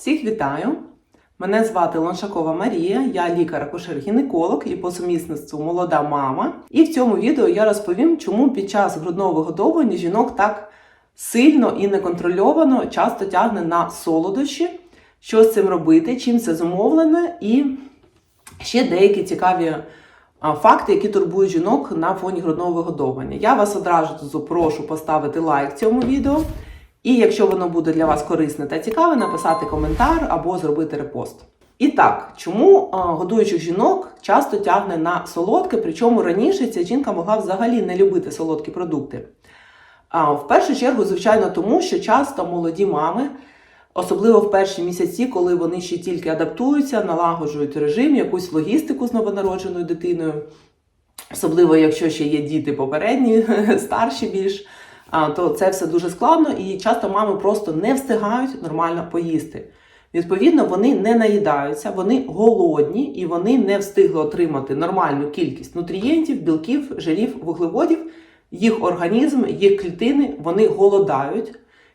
Всіх вітаю! Мене звати Лоншакова Марія, я лікар-акушер-гінеколог і по сумісництву молода мама. І в цьому відео я розповім, чому під час грудного вигодовування жінок так сильно і неконтрольовано часто тягне на солодощі, що з цим робити, чим це зумовлене, і ще деякі цікаві факти, які турбують жінок на фоні грудного вигодовування. Я вас одразу прошу поставити лайк цьому відео. І якщо воно буде для вас корисне та цікаве, написати коментар або зробити репост. І так, чому годуючих жінок часто тягне на солодке, причому раніше ця жінка могла взагалі не любити солодкі продукти. В першу чергу, звичайно, тому що часто молоді мами, особливо в перші місяці, коли вони ще тільки адаптуються, налагоджують режим, якусь логістику з новонародженою дитиною, особливо якщо ще є діти попередні, старші більш то це все дуже складно, і часто мами просто не встигають нормально поїсти. Відповідно, вони не наїдаються, вони голодні і вони не встигли отримати нормальну кількість нутрієнтів, білків, жирів, вуглеводів. Їх організм, їх клітини вони голодають.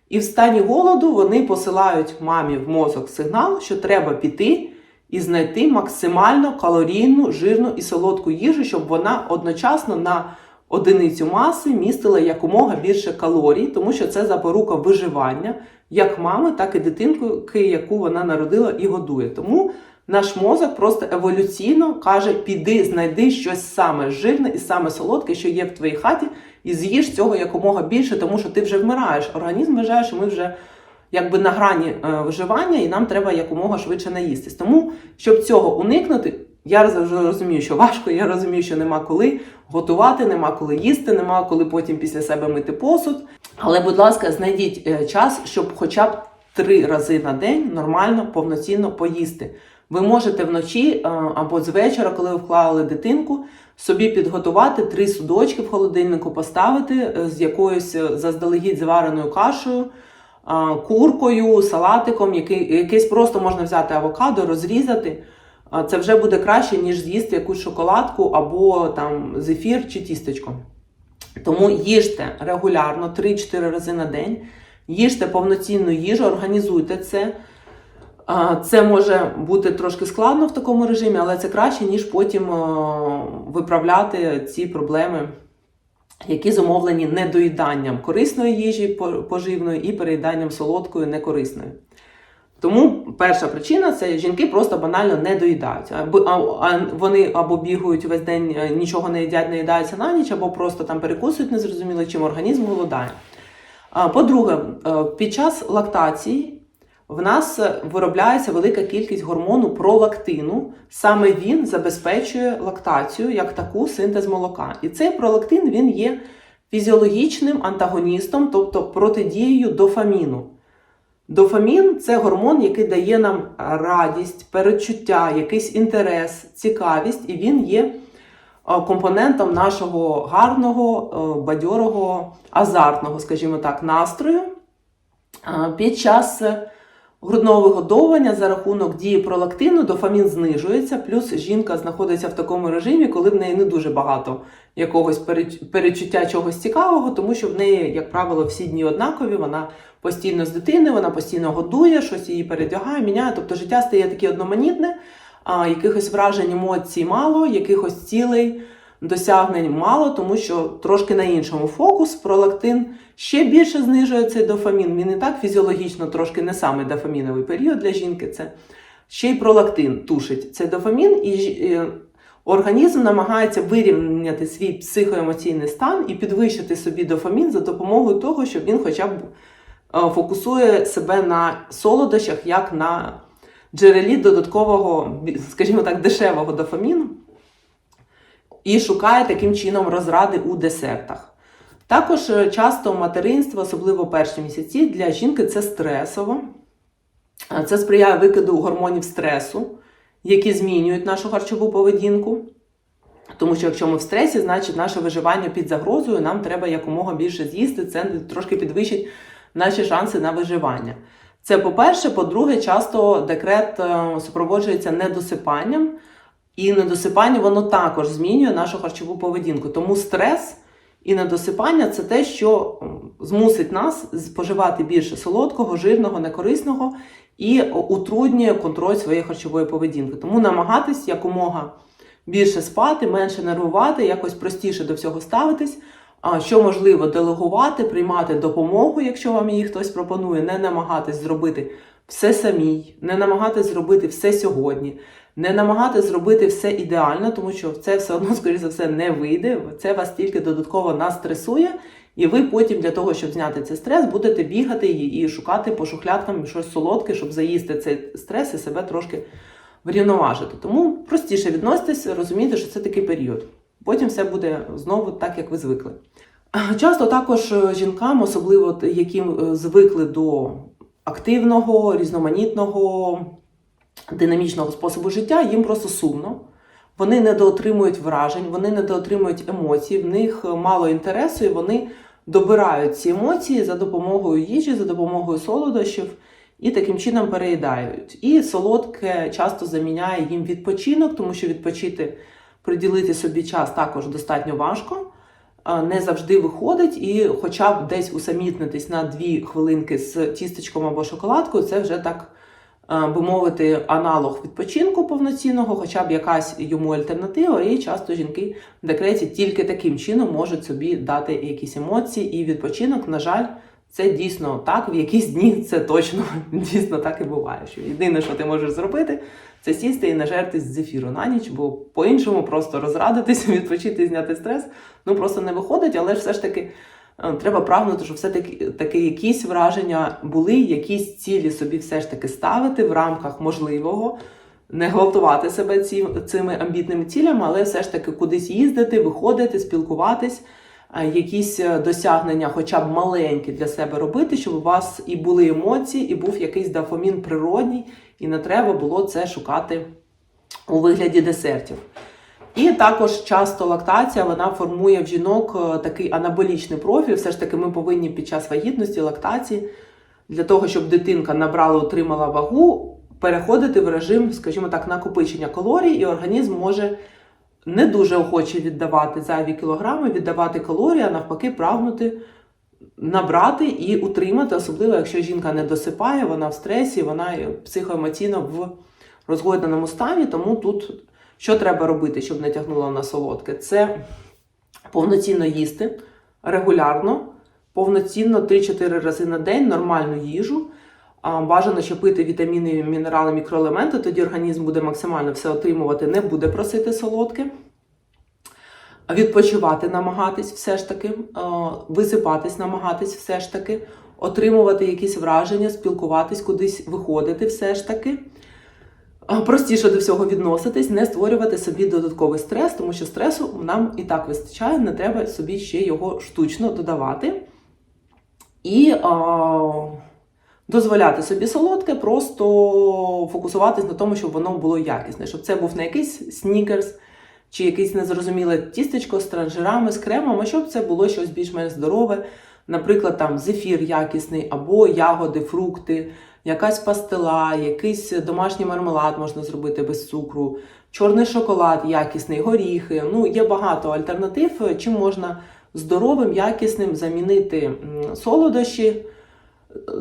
І в стані голоду вони посилають мамі в мозок сигнал, що треба піти і знайти максимально калорійну, жирну і солодку їжу, щоб вона одночасно на одиницю маси містила якомога більше калорій, тому що це запорука виживання як мами, так і дитинки, яку вона народила і годує. Тому наш мозок просто еволюційно каже: піди, знайди щось саме жирне і саме солодке, що є в твоїй хаті, і з'їж цього якомога більше, тому що ти вже вмираєш. Організм вважає, що ми вже. Якби на грані е, виживання, і нам треба якомога швидше наїстись. Тому, щоб цього уникнути, я розумію, що важко, я розумію, що нема коли готувати, нема коли їсти, нема коли потім після себе мити посуд. Але, будь ласка, знайдіть е, час, щоб хоча б три рази на день нормально, повноцінно поїсти. Ви можете вночі е, або з вечора, коли ви вклали дитинку, собі підготувати три судочки в холодильнику, поставити е, з якоюсь заздалегідь звареною кашею. Куркою, салатиком, який, якийсь просто можна взяти авокадо, розрізати. Це вже буде краще, ніж з'їсти якусь шоколадку або там зефір чи тістечко. Тому їжте регулярно 3-4 рази на день, їжте повноцінну їжу, організуйте це. Це може бути трошки складно в такому режимі, але це краще, ніж потім виправляти ці проблеми, які зумовлені недоїданням корисної їжі поживної і переїданням солодкою некорисною. Тому перша причина це жінки просто банально не доїдають. А вони або бігають весь день, е, нічого не їдять, не їдаються на ніч, або просто там перекусують незрозуміло, чим організм голодає. По-друге, е, під час лактації в нас виробляється велика кількість гормону пролактину. Саме він забезпечує лактацію як таку синтез молока. І цей пролактин він є фізіологічним антагоністом, тобто протидією дофаміну. Дофамін це гормон, який дає нам радість, перечуття, якийсь інтерес, цікавість, і він є е, компонентом нашого гарного, е, бадьорого, азартного, скажімо так, настрою. Під час грудного вигодовування за рахунок дії пролактину дофамін знижується, плюс жінка знаходиться в такому режимі, коли в неї не дуже багато якогось перечуття чогось цікавого, тому що в неї, як правило, всі дні однакові, вона постійно з дитини, вона постійно годує, щось її передягає, міняє. Тобто життя стає таке одноманітне, а якихось вражень, емоцій мало, якихось цілей. Досягнень мало, тому що трошки на іншому фокус пролактин ще більше знижує цей дофамін. Він і так фізіологічно трошки не саме дофаміновий період для жінки. Це ще й пролактин тушить цей дофамін, і організм намагається вирівняти свій психоемоційний стан і підвищити собі дофамін за допомогою того, щоб він хоча б е, фокусує себе на солодощах, як на джерелі додаткового, скажімо так, дешевого дофаміну. І шукає таким чином розради у десертах. Також е, часто материнство, особливо перші місяці, для жінки це стресово. Це сприяє викиду гормонів стресу, які змінюють нашу харчову поведінку. Тому що якщо ми в стресі, значить наше виживання під загрозою, нам треба якомога більше з'їсти, це трошки підвищить наші шанси на виживання. Це по-перше, по-друге, часто декрет е, супроводжується недосипанням, і недосипання воно також змінює нашу харчову поведінку. Тому стрес і недосипання це те, що змусить нас споживати більше солодкого, жирного, некорисного і утруднює контроль своєї харчової поведінки. Тому намагатись якомога більше спати, менше нервувати, якось простіше до всього ставитись. Що можливо делегувати, приймати допомогу, якщо вам її хтось пропонує, не намагатись зробити все самій, не намагатись зробити все сьогодні, не намагатись зробити все ідеально, тому що це все одно, скоріше за все, не вийде. Це вас тільки додатково настресує, і ви потім для того, щоб зняти цей стрес, будете бігати і шукати по шухлядкам щось солодке, щоб заїсти цей стрес і себе трошки врівноважити. Тому простіше відноситесь, розумійте, що це такий період. Потім все буде знову так, як ви звикли. Часто також жінкам, особливо яким е, звикли до активного, різноманітного, динамічного способу життя, їм просто сумно. Вони недоотримують вражень, вони недоотримують емоцій, в них мало інтересу, і вони добирають ці емоції за допомогою їжі, за допомогою солодощів і таким чином переїдають. І солодке часто заміняє їм відпочинок, тому що відпочити, приділити собі час також достатньо важко. Не завжди виходить, і хоча б десь усамітнитись на дві хвилинки з тістечком або шоколадкою, це вже так би мовити, аналог відпочинку повноцінного, хоча б якась йому альтернатива. І часто жінки в декреті тільки таким чином можуть собі дати якісь емоції і відпочинок. На жаль, це дійсно так. В якісь дні це точно дійсно так і буває. Що єдине, що ти можеш зробити, це сісти і нажертись з зефіру на ніч, бо по-іншому просто розрадитися, відпочити, зняти стрес. Ну просто не виходить, але ж все ж таки. Треба прагнути, щоб все-таки таки якісь враження були, якісь цілі собі все ж таки ставити в рамках можливого, не гвалтувати себе ці, цими амбітними цілями, але все ж таки кудись їздити, виходити, спілкуватись, якісь досягнення, хоча б маленькі для себе робити, щоб у вас і були емоції, і був якийсь дофамін природній, і не треба було це шукати у вигляді десертів. І також часто лактація вона формує в жінок е, такий анаболічний профіль. Все ж таки, ми повинні під час вагітності, лактації, для того, щоб дитинка набрала, отримала вагу, переходити в режим, скажімо так, накопичення калорій, і організм може не дуже охоче віддавати зайві кілограми, віддавати калорії, а навпаки, прагнути набрати і утримати, особливо якщо жінка не досипає, вона в стресі, вона психоемоційно в розгойденому стані, тому тут. Що треба робити, щоб не тягнуло на солодке? Це повноцінно їсти регулярно, повноцінно 3-4 рази на день нормальну їжу. Бажано ще пити вітаміни, мінерали, мікроелементи, тоді організм буде максимально все отримувати, не буде просити солодке. Відпочивати, намагатись все ж таки, висипатись, намагатись все ж таки, отримувати якісь враження, спілкуватись, кудись виходити все ж таки простіше до всього відноситись, не створювати собі додатковий стрес, тому що стресу нам і так вистачає, не треба собі ще його штучно додавати. І а, дозволяти собі солодке, просто фокусуватись на тому, щоб воно було якісне, щоб це був не якийсь снікерс чи якесь незрозуміле тістечко з транжирами, з кремом, а щоб це було щось більш-менш здорове. Наприклад, там зефір якісний, або ягоди, фрукти, якась пастила, якийсь домашній мармелад можна зробити без цукру, чорний шоколад, якісний, горіхи. Ну, є багато альтернатив, чим можна здоровим, якісним замінити солодощі.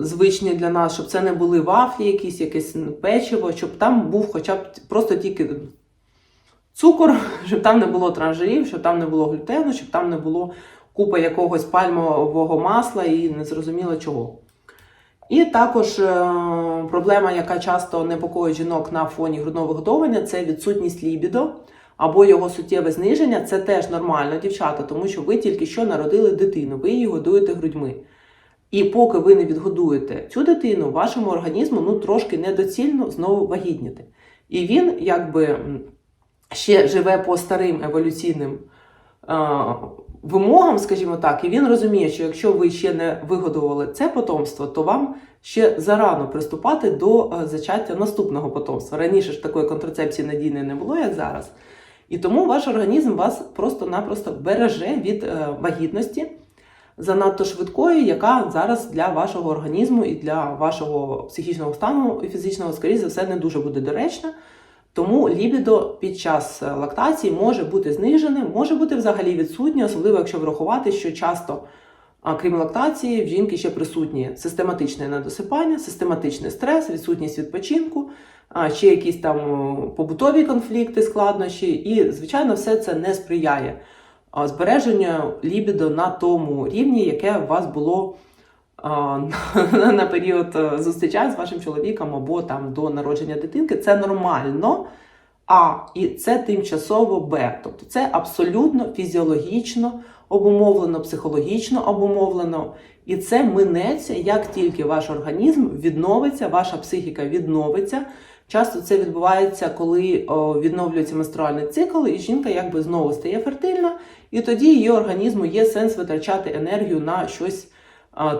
Звичні для нас, щоб це не були вафлі, якісь якесь печиво, щоб там був хоча б просто тільки цукор, щоб там не було транжирів, щоб там не було глютену, щоб там не було купа якогось пальмового масла і незрозуміло чого. І також е, проблема, яка часто непокоїть жінок на фоні грудного вигодовування, це відсутність лібідо або його суттєве зниження. Це теж нормально, дівчата, тому що ви тільки що народили дитину, ви її годуєте грудьми. І поки ви не відгодуєте цю дитину, вашому організму ну, трошки недоцільно знову вагітніти. І він якби ще живе по старим еволюційним вимогам, скажімо так, і він розуміє, що якщо ви ще не вигодували це потомство, то вам ще зарано приступати до е, зачаття наступного потомства. Раніше ж такої контрацепції надійної не було, як зараз. І тому ваш організм вас просто-напросто береже від е, вагітності занадто швидкої, яка зараз для вашого організму і для вашого психічного стану і фізичного, скоріше за все, не дуже буде доречна. Тому лібідо під час е, лактації може бути знижене, може бути взагалі відсутнє, особливо якщо врахувати, що часто крім лактації, в жінки ще присутні систематичне недосипання, систематичний стрес, відсутність відпочинку, ще якісь там побутові конфлікти, складнощі, і, звичайно, все це не сприяє збереженню лібідо на тому рівні, яке у вас було на період е, зустріча з вашим чоловіком або там до народження дитинки. Це нормально. А і це тимчасово Б. Тобто це абсолютно фізіологічно обумовлено, психологічно обумовлено. І це минеться, як тільки ваш організм відновиться, ваша психіка відновиться. Часто це відбувається, коли о, відновлюється менструальний цикл, і жінка якби знову стає фертильна, і тоді її організму є сенс витрачати енергію на щось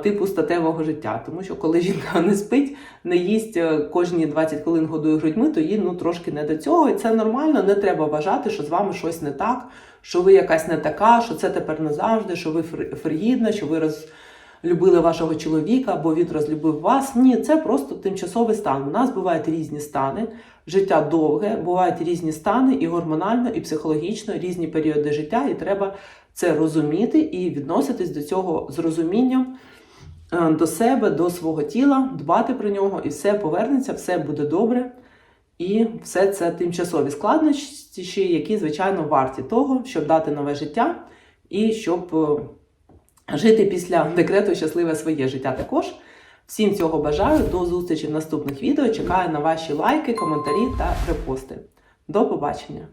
типу статевого життя. Тому що коли жінка не спить, не їсть е, кожні 20 хвилин годує грудьми, то їй ну трошки не до цього. І це нормально. Не треба вважати, що з вами щось не так, що ви якась не така, що це тепер назавжди, що ви фр- фригідна, що ви розлюбили вашого чоловіка, або він розлюбив вас. Ні, це просто тимчасовий стан. У нас бувають різні стани. Життя довге, бувають різні стани і гормонально, і психологічно, різні періоди життя, і треба це розуміти і відноситись до цього з розумінням е, до себе, до свого тіла, дбати про нього, і все повернеться, все буде добре. І все це тимчасові складнощі, які, звичайно, варті того, щоб дати нове життя і щоб е, жити після декрету щасливе своє життя також. Всім цього бажаю. До зустрічі в наступних відео. Чекаю на ваші лайки, коментарі та репости. До побачення!